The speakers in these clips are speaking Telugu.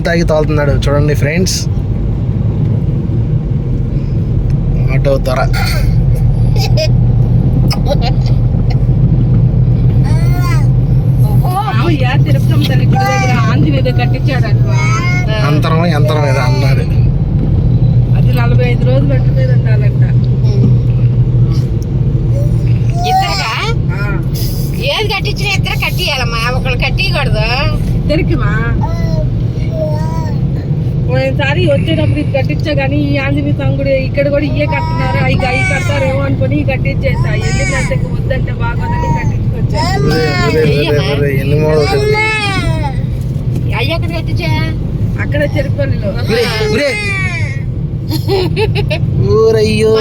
తాగి తోలుతున్నాడు చూడండి ఫ్రెండ్స్. ఆటో అనుకో అంతరం యంత్రం ఏదో అన్నాడు అది నలభై ఐదు రోజులు ఒంటి మీద ఉండాలంట. ఏది కట్టించినా ఇద్దరు కట్టియాలమ్మా. ఒకళ్ళు కట్టియకూడదు. ఇద్దరికి మా. పోయినసారి వచ్చేటప్పుడు ఇది కట్టించా కానీ ఈ ఆంజనేయ స్వామి గుడి ఇక్కడ కూడా ఇయ్యే కడుతున్నారు అవి అవి కడతారేమో అనుకుని ఇవి కట్టించేసా. వెళ్ళిందంటే వద్దంటే బాగోదని కట్టించుకొచ్చా? అయ్యి ఎక్కడ కట్టించా? అక్కడ చెరుపల్లిలో. ఊరయ్యో.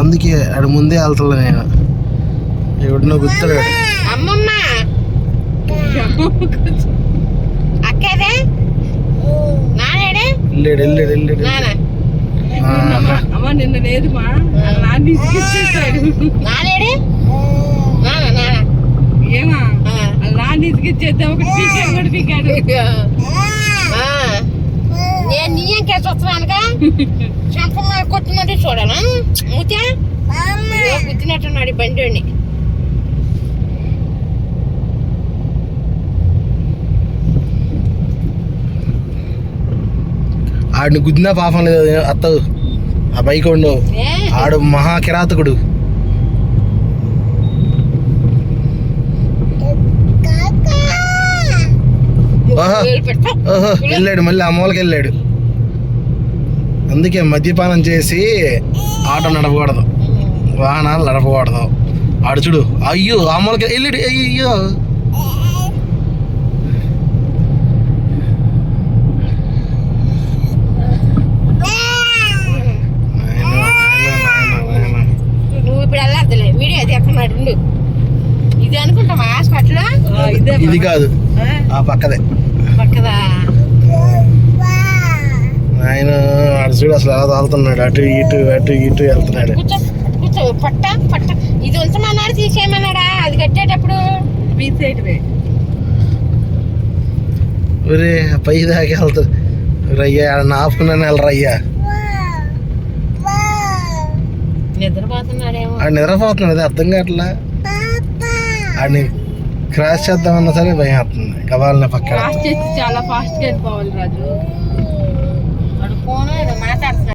అందుకే ఆడు ముందే వెళ్తాను నేను. ఎవడినో గుర్తాడు అమ్మమ్మ. అక్కదే? వెళ్ళాడు వెళ్ళాడు వెళ్ళాడు అమ్మ నిన్న ఇసుకిచ్చేసాడు ఏమా? ఆ. నాన్న ఇసుకిచ్చేస్తే ఒక పీకాడు కూడా పీకాడు. ఆ. నేను నీ ఏం కేసు వస్తున్నానుగా చెంప కొట్టినట్టు చూడనా మూత్యా? బండి ఆడిని గుద్దినా పాపం లేదు. అత్తవు. ఆ బైక్ ఉండు. ఆడు మహా కిరాతకుడు. వెళ్ళాడు మళ్ళీ ఆ మూలకి వెళ్ళాడు. అందుకే మద్యపానం చేసి ఆటో నడపకూడదు. వాహనాలు నడపకూడదు. ఆడు చూడు. అయ్యో ఆ మూలకి వెళ్ళాడు. అయ్యో ఉండు ఇది అనుకుంటామా? హాస్పిటల్ ఆ, ఇదే ఇది కాదు. ఆ? పక్కదే. పక్కదా? ఆయన ఆడు చూడు అసలు ఎలా తాగుతున్నాడు. అటు ఇటు అటు ఇటు వెళ్తున్నాడు. కూర్చో కూర్చో. పట్ట పట్ట. ఇది ఉంచమన్నాడు తీసేయమన్నాడా? అది కట్టేటప్పుడు? ఒరే పై దాకా వెళ్తాడు రయ్యా ఆడ ఆపుకున్నాను వెళ్ళరయ్యా నిద్రపోతున్నాడేమో ఆడు నిద్రపోతున్నాడు అది అర్థం కావట్లా? ఆడిని క్రాష్ చేద్దామన్నా సరే భయం అవుతుంది కవాలనే పక్కన. చేసి చాలా ఫాస్ట్గా వెళ్ళిపోవాలి రాజు. వాడు ఫోన్ ఏదో మాట్లాడుతున్నాడు.